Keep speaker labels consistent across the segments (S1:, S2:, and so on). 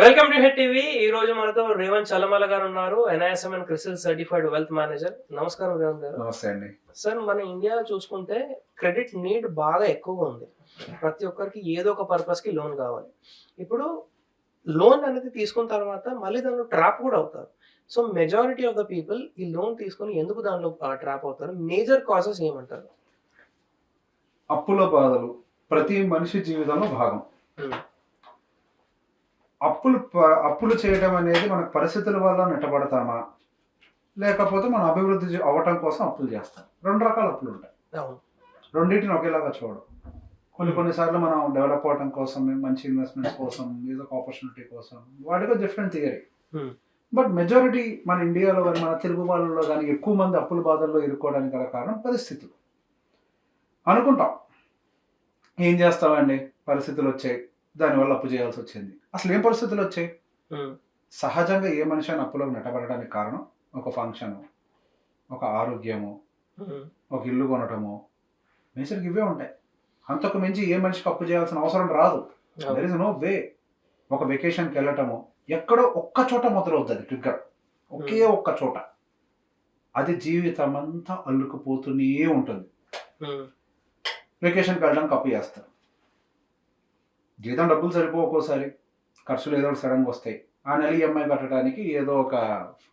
S1: Welcome to head TV ఈ రోజు మనతో రేవంత్ చలమల గారు ఉన్నారు. NISM and CRISIL certified wealth manager. నమస్కారం రేవంత్ గారు.
S2: నమస్తే అండి.
S1: సార్ మన ఇండియాలో చూసుకుంటే క్రెడిట్ నీడ్ బాగా ఎక్కువగా ఉంది. ప్రతి ఒక్కరికి ఏదో ఒక పర్పస్కి లోన్ కావాలి. ఇప్పుడు లోన్ అనేది తీసుకున్న తర్వాత మళ్ళీ దానిలో ట్రాప్ కూడా అవుతారు. So majority of the people ఈ లోన్ తీసుకొని ఎందుకు దానిలో ట్రాప్ అవుతారు? మేజర్ కాజెస్ ఏమంటారు?
S2: అప్పుల బాధలు ప్రతి మనిషి జీవితంలో భాగం. అప్పులు అప్పులు చేయడం అనేది మన పరిస్థితుల వల్ల నెట్టబడతామా? లేకపోతే మన అభివృద్ధి అవ్వటం కోసం అప్పులు చేస్తాం. రెండు రకాల అప్పులు ఉంటాయి. రెండింటిని ఒకేలాగా చూడడం. కొన్ని కొన్నిసార్లు మనం డెవలప్ అవడం కోసం మంచి ఇన్వెస్ట్మెంట్స్ కోసం ఏదో ఒక ఆపర్చునిటీ కోసం వాటికి డిఫరెంట్ థియరీ. బట్ మెజారిటీ మన ఇండియాలో కానీ మన తెలుగు వాళ్ళలో కానీ ఎక్కువ మంది అప్పుల బాధల్లో ఇరుక్కోవడానికి గల కారణం పరిస్థితులు. అనుకుంటాం. ఏం చేస్తామండి? పరిస్థితులు వచ్చాయి. దానివల్ల అప్పు చేయాల్సి వచ్చింది. అసలు ఏం పరిస్థితులు వచ్చాయి. సహజంగా ఏ మనిషి అయినా అప్పులోకి నెట్టబడడానికి కారణం ఒక ఫంక్షన్ ఒక ఆరోగ్యము. ఒక ఇల్లు కొనటము. మేసరికి ఇవే ఉంటాయి. అంతకు మించి ఏ మనిషికి అప్పు చేయాల్సిన అవసరం రాదు. దర్ ఇస్ నో వే ఒక వెకేషన్కి వెళ్ళటము ఎక్కడో ఒక్క చోట మొదలవుతుంది ట్రిగ్గర్ ఒకే ఒక్క చోట. అది జీవితం అంతా అల్లుకుపోతూనే ఉంటుంది. వెకేషన్కి వెళ్ళడానికి అప్పు చేస్తారు. జీతం డబ్బులు సరిపో ఒక్కోసారి. ఖర్చులు ఏదో సడన్గా వస్తాయి. ఆ నెల ఈఎంఐ కట్టడానికి ఏదో ఒక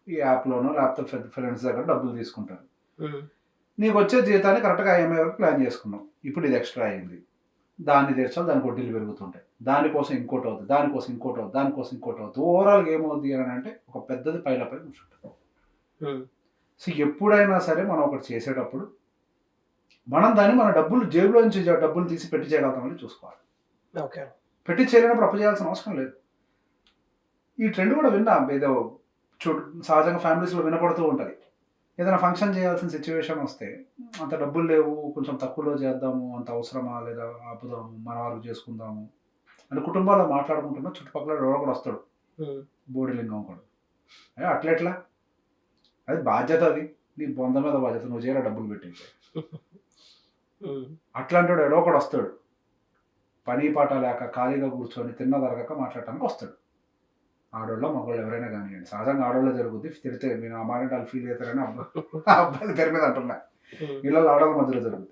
S2: ఈ యాప్లోనో లేకపోతే ఫ్రెండ్స్ దగ్గర డబ్బులు తీసుకుంటారు. నీకు వచ్చే జీతాన్ని కరెక్ట్గా ఈఎంఐ వరకు ప్లాన్ చేసుకున్నాం ఇప్పుడు ఇది ఎక్స్ట్రా అయింది. దాన్ని తెచ్చాలి దానికి వడ్డీలు పెరుగుతుంటాయి. దానికోసం ఇంకోటి అవుతుంది దానికోసం ఇంకోటి అవుతుంది దానికోసం ఇంకోటి అవుతుంది ఓవరాల్గా ఏమవుతుంది అని అంటే ఒక పెద్దది పైలపై కూర్చుంటుంది
S1: Hmm.
S2: సో ఎప్పుడైనా సరే మనం ఒకటి చేసేటప్పుడు మనం దాన్ని మన డబ్బులు జేబులో నుంచి డబ్బులు తీసి పెట్టి చేయగలుగుతామని చూసుకోవాలి.
S1: ఓకే.
S2: పెట్టి చేయలేనప్పుడు అప్పు చేయాల్సిన అవసరం లేదు. ఈ ట్రెండ్ కూడా విన్నా ఏదో చూ సహజంగా ఫ్యామిలీస్లో వినపడుతూ ఉంటుంది. ఏదైనా ఫంక్షన్ చేయాల్సిన సిచ్యువేషన్ వస్తే అంత డబ్బులు లేవు కొంచెం తక్కువలో చేద్దాము అంత అవసరమా లేదా ఆపుదాము మన వరకు చేసుకుందాము అని కుటుంబాల్లో మాట్లాడుకుంటున్నా చుట్టుపక్కల ఎవరో కూడా వస్తాడు. బోడిలింగం కూడా అట్లా ఎట్లా అది బాధ్యత అది. నీ బొంద మీద బాధ్యత. నువ్వు చేయాలి డబ్బులు పెట్టి
S1: Hmm.
S2: అట్లాంటి వాడు ఎవడో ఒకడు వస్తాడు. పని పాట లేక ఖాళీగా కూర్చొని తిన్న తరగక మాట్లాడటానికి వస్తాడు. ఆడోళ్ళ మగవాళ్ళు ఎవరైనా కానివ్వండి. సహజంగా ఆడోళ్ళ జరుగుద్ది. తిడితే మీరు ఆ మాట వాళ్ళు ఫీల్ అవుతారని అబ్బాయి అబ్బాయిలు తెర మీద అంటున్నా. ఇళ్ళలో ఆడవాళ్ళ మధ్యలో జరుగుద్ది.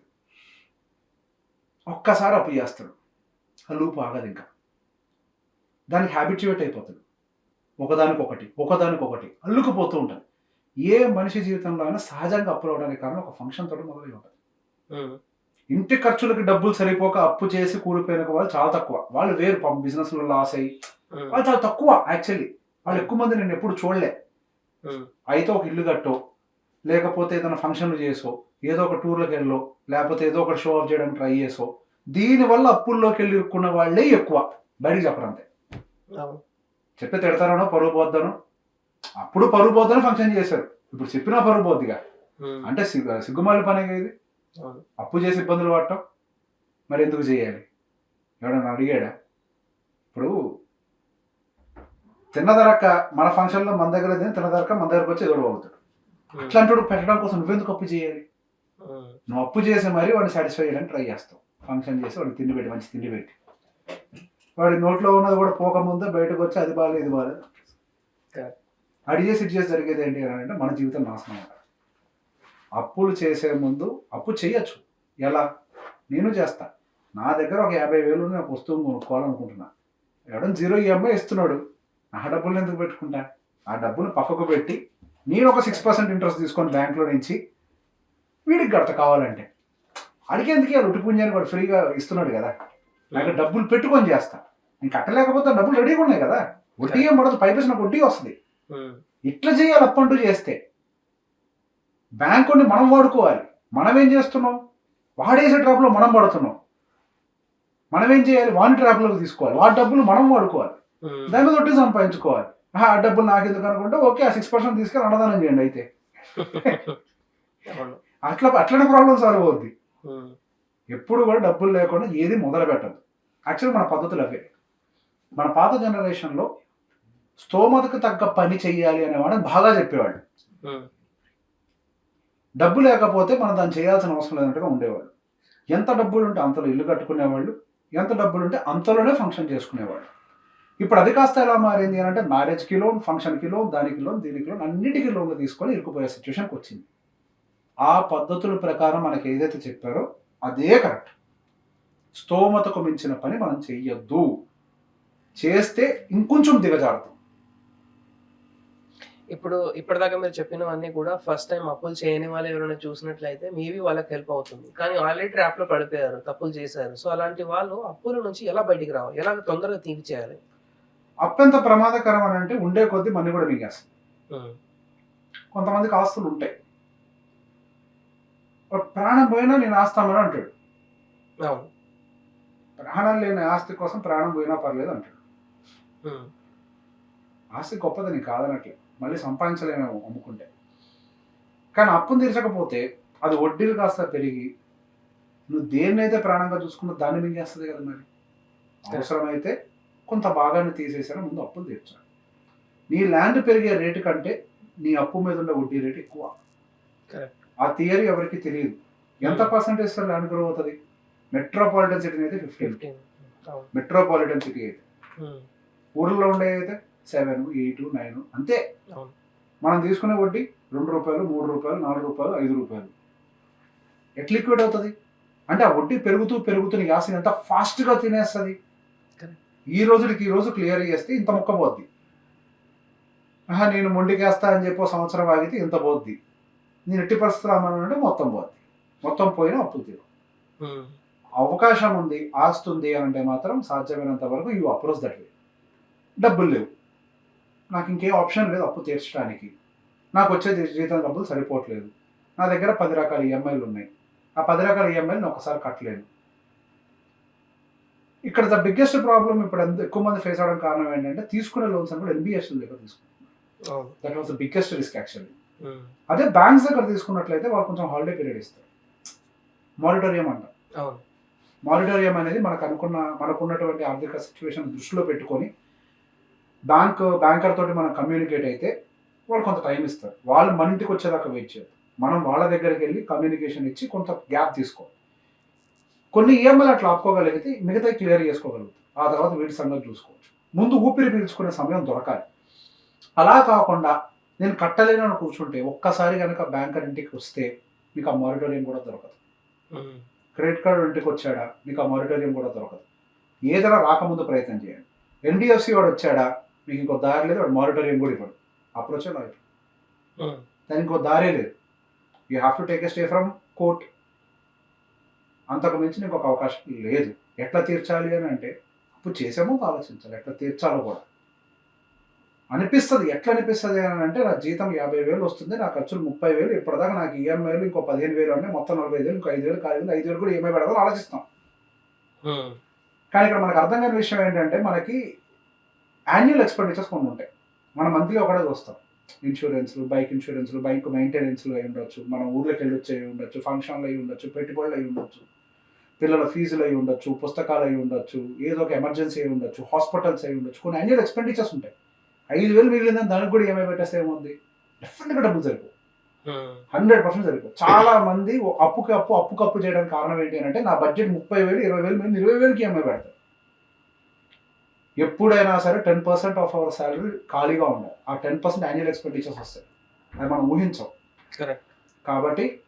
S2: ఒక్కసారి అప్పు చేస్తాడు. ఆ లూపు ఆగదు ఇంకా. దానికి హ్యాబిట్యుయేట్ అయిపోతాడు. ఒకదానికి ఒకటి ఒకదానికి ఒకటి అల్లుకుపోతూ ఉంటుంది. ఏ మనిషి జీవితంలో అయినా సహజంగా అప్పులు అవడానికి కారణం ఒక ఫంక్షన్ తోటి మొదలై ఉంటుంది. ఇంటి ఖర్చులకి డబ్బులు సరిపోక అప్పు చేసి కూలిపోయిన వాళ్ళు చాలా తక్కువ. వాళ్ళు వేరు పాపం బిజినెస్లో లాస్ అయ్యి. వాళ్ళు చాలా తక్కువ యాక్చువల్లీ వాళ్ళు ఎక్కువ మంది నేను ఎప్పుడు చూడలే. అయితే ఒక ఇల్లు కట్టో లేకపోతే ఏదైనా ఫంక్షన్లు చేసో ఏదో ఒక టూర్లకు వెళ్ళో లేకపోతే ఏదో ఒక షో ఆఫ్ చేయడానికి ట్రై చేసో దీనివల్ల అప్పుల్లోకి వెళ్ళి ఇరుక్కున్న వాళ్ళే ఎక్కువ. బయటికి చెప్పరు అంతే. చెప్పి తిడతారనో పరుగు పోద్దనో? అప్పుడు పరుగు పోద్దని ఫంక్షన్ చేశారు. ఇప్పుడు చెప్పినా పరుగు పోద్దిగా. అంటే సిగ్గు సిగ్గుమాలి పని ఇది. అప్పు చేసి ఇబ్బందులు పడటం మరి ఎందుకు చేయాలి? ఎవడన్నా అడిగాడా? ఇప్పుడు తిన్నదరక్క మన ఫంక్షన్లో మన దగ్గర తిని తిన్నదరక్క మన దగ్గరకు వచ్చి ఎదురు అవుతాడు. అట్లాంటి పెట్టడం కోసం నువ్వెందుకు అప్పు చేయాలి. నువ్వు అప్పు చేసి మరీ వాడిని సాటిస్ఫై చేయడానికి ట్రై చేస్తావు. ఫంక్షన్ చేసి వాడికి తిండి పెట్టి మంచి తిండి పెట్టి. వాడి నోట్లో ఉన్నది కూడా పోకముందే బయటకు వచ్చి అది బాగాలేదు ఇది బాగాలేదు
S1: Correct.
S2: అడిగే సిట్ చేసి జరిగేది ఏంటి అని అంటే మన జీవితం నాశనం అవుతుంది. అప్పులు చేసే ముందు అప్పు చేయొచ్చు ఎలా? నేను చేస్తా. నా దగ్గర ఒక యాభై వేలు నాకు వస్తువు కొనుక్కోవాలనుకుంటున్నా. ఎవడం జీరో ఈఎంఐ ఇస్తున్నాడు. నా డబ్బులు ఎందుకు పెట్టుకుంటా? ఆ డబ్బులు పక్కకు పెట్టి నేను ఒక సిక్స్ పర్సెంట్ ఇంట్రెస్ట్ తీసుకొని బ్యాంక్లో నుంచి వీడికి గడత కావాలంటే. అడిగేందుకే రుటి పుణ్యాన్ని వాడు ఫ్రీగా ఇస్తున్నాడు కదా. నాకు డబ్బులు పెట్టుకొని చేస్తా. నేను కట్టలేకపోతే డబ్బులు రెడీగా ఉన్నాయి కదా. వడ్డీ ఏం పడదు. పైపేసి నాకు వడ్డీ వస్తుంది. ఇట్లా చేయాలి అప్పంటూ చేస్తే బ్యాంకుని మనం వాడుకోవాలి. మనం ఏం చేస్తున్నాం? వాడేసే ట్రాప్లో మనం పడుతున్నాం మనం ఏం చేయాలి? వాని ట్రాప్లోకి తీసుకోవాలి. వాడి డబ్బులు మనం వాడుకోవాలి. దాని మీద వడ్డీ సంపాదించుకోవాలి. ఆ డబ్బులు నాకు ఎందుకు అనుకుంటే ఓకే ఆ సిక్స్ పర్సెంట్ తీసుకెళ్ళి అన్నదానం చేయండి అయితే. అట్లా అట్లనే ప్రాబ్లం సాల్వ్ అవుద్ది. ఎప్పుడు కూడా డబ్బులు లేకుండా ఏది మొదలు పెట్టదు. యాక్చువల్ మన పద్ధతులు అవే. మన పాత జనరేషన్లో స్తోమతకు తగ్గ పని చెయ్యాలి అనేవాడు బాగా చెప్పేవాడు. డబ్బు లేకపోతే మనం దాన్ని చేయాల్సిన అవసరం లేనట్టుగా ఉండేవాళ్ళు. ఎంత డబ్బులు ఉంటే అంతలో ఇల్లు కట్టుకునేవాళ్ళు ఎంత డబ్బులు ఉంటే అంతలోనే ఫంక్షన్ చేసుకునేవాళ్ళు. ఇప్పుడు అది కాస్త ఎలా మారింది అని అంటే మ్యారేజ్కి లోన్ ఫంక్షన్కి లోన్ దానికి లోన్ దీనికి లోన్ అన్నిటికీ లోన్లు తీసుకొని ఇరుకుపోయే సిచ్యువేషన్కి వచ్చింది. ఆ పద్ధతుల ప్రకారం మనకి ఏదైతే చెప్పారో అదే కరెక్ట్. స్తోమతకు మించిన పని మనం చెయ్యొద్దు. చేస్తే ఇంకొంచెం దిగజారుతాం.
S1: ఇప్పుడు ఇప్పటిదాకా మీరు చెప్పినవన్నీ కూడా ఫస్ట్ టైం అప్పులు చేయని వాళ్ళు ఎవరైనా చూసినట్లయితే మేబీ వాళ్ళకి హెల్ప్ అవుతుంది. కానీ ఆల్రెడీ ట్రాప్లో పడిపోయారు తప్పులు చేశారు. సో అలాంటి వాళ్ళు అప్పుల నుంచి ఎలా బయటికి రావాలి? ఎలా తొందరగా తీర్చి చేయాలి
S2: అప్పెంత ప్రమాదకరం అని అంటే ఉండే కొద్దీ మనీ కూడా మింగేస్తుంది
S1: ఉమ్,
S2: కొంతమందికి ఆస్తులు ఉంటాయి. ప్రాణం పోయినా నేను ఆస్తామని అంటాడు. ప్రాణం లేని ఆస్తి కోసం ప్రాణం పోయినా పర్లేదు అంటాడు.
S1: ఉమ్,
S2: ఆస్తి గొప్పదని కాదనట్లే. మళ్ళీ సంపాదించలేమేమో అమ్ముకుంటే. కానీ అప్పును తీర్చకపోతే అది వడ్డీలు కాస్త పెరిగి నువ్వు దేన్నైతే ప్రాణంగా చూసుకున్నా దాన్ని మింగేస్తుంది కదా మరి. అవసరమైతే కొంత భాగాన్ని తీసేసాను ముందు అప్పులు తీర్చాలి. నీ ల్యాండ్ పెరిగే రేటు కంటే నీ అప్పు మీద ఉన్న వడ్డీ రేటు ఎక్కువ. ఆ థియరీ ఎవరికి తెలియదు. ఎంత
S1: Hmm.
S2: Percentage sir land grow అవుతుంది? మెట్రోపాలిటన్ సిటీ అయితే
S1: అవును.
S2: మెట్రోపాలిటన్ సిటీ అయితే.
S1: ఉమ్,
S2: ఊర్లో ఉండే అయితే సెవెన్ ఎయిట్ నైన్. అంతే. మనం తీసుకునే వడ్డీ రెండు రూపాయలు మూడు రూపాయలు నాలుగు రూపాయలు ఐదు రూపాయలు. ఎట్లా లిక్విడ్ అవుతుంది? అంటే ఆ వడ్డీ పెరుగుతూ పెరుగుతూ నీ ఆస్తిని ఎంత ఫాస్ట్గా తినేస్తుంది. ఈ రోజుకి ఈ రోజు క్లియర్ చేస్తే ఇంత మొక్క పోద్ది. నేను మొండికేస్తా అని చెప్పి సంవత్సరం ఆగితే ఇంత పోద్ది. నేను ఎట్టి పరిస్థితులు అమ్మానంటే మొత్తం పోద్ది. మొత్తం పోయినా అప్పులు తీరు. అవకాశం ఉంది ఆస్తి ఉంది అని అంటే మాత్రం సాధ్యమైనంత వరకు యూ అప్రోచ్ దట్ వే. డబ్బులు లేవు. నాకు ఇంకే ఆప్షన్ లేదు అప్పు తీర్చడానికి. నాకు వచ్చే జీతం డబ్బులు సరిపోవట్లేదు. నా దగ్గర పది రకాల ఈఎంఐలు ఉన్నాయి. ఆ పది రకాల ఈఎంఐలు ఒకసారి కట్టలేను. ఇక్కడ ద బిగ్గెస్ట్ ప్రాబ్లం ఇప్పుడు ఎంత ఎక్కువ మంది ఫేస్ అవడం కారణం ఏంటంటే తీసుకునే లోన్స్ అని కూడా ఎన్బిఎస్ దగ్గర తీసుకుంటున్నారు. That was the biggest risk actually అదే బ్యాంక్స్ దగ్గర తీసుకున్నట్లయితే వాళ్ళు కొంచెం హాలిడే పీరియడ్ ఇస్తారు. మానిటోరియం అంటారు
S1: అవును.
S2: మానిటోరియం అనేది మనకు అనుకున్న మనకున్నటువంటి ఆర్థిక సిచ్యువేషన్ దృష్టిలో పెట్టుకొని బ్యాంక్ బ్యాంకర్ తోటి మనం కమ్యూనికేట్ అయితే వాళ్ళు కొంత టైం ఇస్తారు. వాళ్ళు మన ఇంటికి వచ్చేదాకా వెయిట్ చేయరు. మనం వాళ్ళ దగ్గరికి వెళ్ళి కమ్యూనికేషన్ ఇచ్చి కొంత గ్యాప్ తీసుకో కొన్ని ఈఎంఐలు అట్లా ఆపుకోగలిగితే మిగతా క్లియర్ చేసుకోగలుగుతాం ఆ తర్వాత వీటి సంగతి చూసుకోవచ్చు. ముందు ఊపిరి పీల్చుకునే సమయం దొరకాలి. అలా కాకుండా నేను కట్టలేను అని కూర్చుంటే ఒక్కసారి కనుక బ్యాంకర్ ఇంటికి వస్తే మీకు ఆ మానిటోరియం కూడా దొరకదు. క్రెడిట్ కార్డు ఇంటికి వచ్చాడా? మీకు ఆ మానిటోరియం కూడా దొరకదు. ఏదైనా రాకముందు ప్రయత్నం చేయండి. ఎన్డిఎఫ్సి వాడు వచ్చాడా? మీకు ఇంకో దారి లేదు వాడు మానిటోరియం కూడా ఇవ్వడు. అప్రోచ్ లాయర్
S1: ఉమ్,
S2: దానికి ఇంకో దారే లేదు. You have to take a stay from court అంతకు మించి నీకు ఒక అవకాశం లేదు. ఎట్లా తీర్చాలి అని అంటే అప్పుడు చేసామో ఆలోచించాలి. ఎట్లా తీర్చాలో కూడా. అనిపిస్తుంది. ఎట్లా అనిపిస్తుంది అని అంటే నా జీతం యాభై వేలు వస్తుంది నా ఖర్చులు ముప్పై వేలు ఇప్పటిదాకా నాకు ఈఎంఐలు ఇంకో పదిహేను వేలు ఉన్నాయి మొత్తం నలభై వేలు ఇంకో ఐదు వేలు కాదు ఐదు వేలు కూడా ఈఎంఐ పెడదాం ఆలోచిస్తాం. కానీ ఇక్కడ మనకు అర్థం కాని విషయం ఏంటంటే మనకి యాన్యువల్ ఎక్స్పెండిచర్స్ కొన్ని ఉంటాయి. మనం మంత్లీ ఒకటే చూస్తాం. ఇన్సూరెన్స్లు బైక్ ఇన్సూరెన్స్లు బైక్ మెయింటెనెన్స్లు అయి ఉండొచ్చు. మనం ఊర్లోకి వెళ్ళొచ్చి అయి ఉండొచ్చు. ఫంక్షన్లు అయి ఉండొచ్చు. పెట్టుబడులు అయి ఉండొచ్చు. పిల్లల ఫీజులు అయి ఉండొచ్చు. పుస్తకాలు అయి ఉండొచ్చు. ఏదో ఒక ఎమర్జెన్సీ అయి ఉండొచ్చు. హాస్పిటల్స్ అయి ఉండొచ్చు. కొన్ని యాన్యువల్ ఎక్స్పెండిచర్స్ ఉంటాయి. ఐదు వేలు మిగిలిందని దానికి కూడా ఏమై పెట్టేస్తే ఏముంది? డెఫినెట్గా డబ్బులు సరిపో
S1: ఉమ్,
S2: హండ్రెడ్ పర్సెంట్ సరిపో చాలా మంది అప్పుకి అప్పు అప్పుకి అప్పు చేయడానికి కారణం ఏంటి అంటే నా బడ్జెట్ ముప్పై వేలు ఇరవై వేలు మీద ఇరవై వేలకి ఈఎంఐ పెడతారు? ఎప్పుడైనా సరే ten percent of our salary ఖాళీగా ఉండాలి. ఆ టెన్ పర్సెంట్ యాన్యువల్ ఎక్స్పెండిచర్స్ వస్తాయి. అది మనం ఊహించాం.
S1: Correct.
S2: కాబట్టి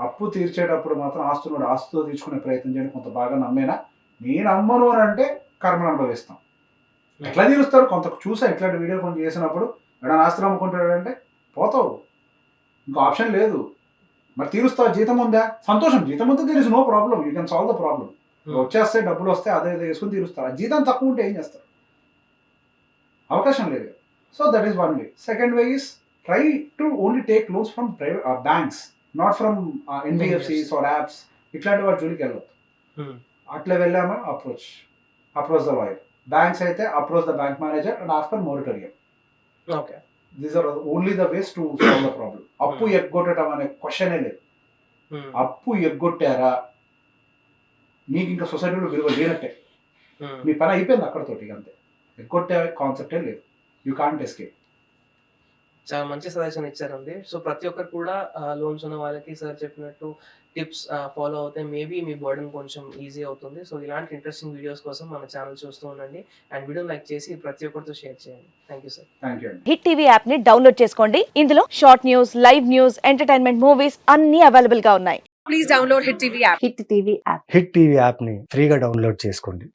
S2: అప్పు తీర్చేటప్పుడు మాత్రం ఆస్తులు ఆస్తుతో తీర్చుకునే ప్రయత్నం చేయడం. కొంత బాగా నమ్మేనా? నేను అమ్మను అని అంటే కర్మను అనుభవిస్తాం. ఎట్లా తీరుస్తారు? కొంత చూసా ఇట్లాంటి వీడియో కొన్ని చేసినప్పుడు ఎక్కడ ఆస్తులు అమ్ముకుంటాడంటే పోతావు. ఇంకో ఆప్షన్ లేదు. మరి తీరుస్తావు? జీతం ఉందా? సంతోషం. జీతం ఉంటే is no problem. You can solve the problem.
S1: Hmm.
S2: వచ్చేస్తే డబ్బులు వస్తే అదే వేసుకుని తీరుస్తారు. జీతం తక్కువ ఉంటే ఏం చేస్తారు? అవకాశం లేదు. So that is one way second way is try to only take loans from private banks not from NBFCs or apps ఇట్లాంటి వాటి జోలికి వెళ్ళొద్దు.
S1: ఉమ్,
S2: అట్లా వెళ్ళామా? Approach approach the lawyer banks అయితే approach the bank manager and ask for moratorium
S1: okay
S2: these are only the ways to solve the problem అప్పు ఎగ్గొట్టడం అనే క్వశ్చనే లేదు.
S1: ఉమ్,
S2: అప్పు ఎగ్గొట్టారా? మీకు ఇంకా సొసైటీలో విలువ లేనట్టే. మీ పని అయిపోయింది అక్కడతోటి అంతే. ఎగ్గొట్టే కాన్సెప్టే లేదు. యూ కాంట్ ఎస్కేప్
S1: చాలా మంచి సజెషన్ ఇచ్చారండి. సో ప్రతి ఒక్కరు కూడా లోన్స్ ఉన్న వాళ్ళకి సార్ చెప్పినట్టు టిప్స్ ఫాలో అవుతే మేబీ మీ బర్డన్ కొంచెం ఈజీ అవుతుంది. సో ఇలాంటి ఇంట్రెస్టింగ్ వీడియోస్ కోసం మన ఛానల్ చూస్తూ ఉండండి. అండ్ వీడియో లైక్ చేసి ప్రతి ఒక్కరితో షేర్ చేయండి. Thank you sir
S2: thank you అండి
S3: హిట్ టీవీ యాప్ని డౌన్లోడ్ చేసుకోండి. ఇందులో short news live news entertainment movies అన్ని అవైలబుల్గా ఉన్నాయి.
S4: Please download Hit TV app.
S3: Hit TV app
S5: Hit TV యాప్ని ఫ్రీగా డౌన్లోడ్ చేసుకోండి.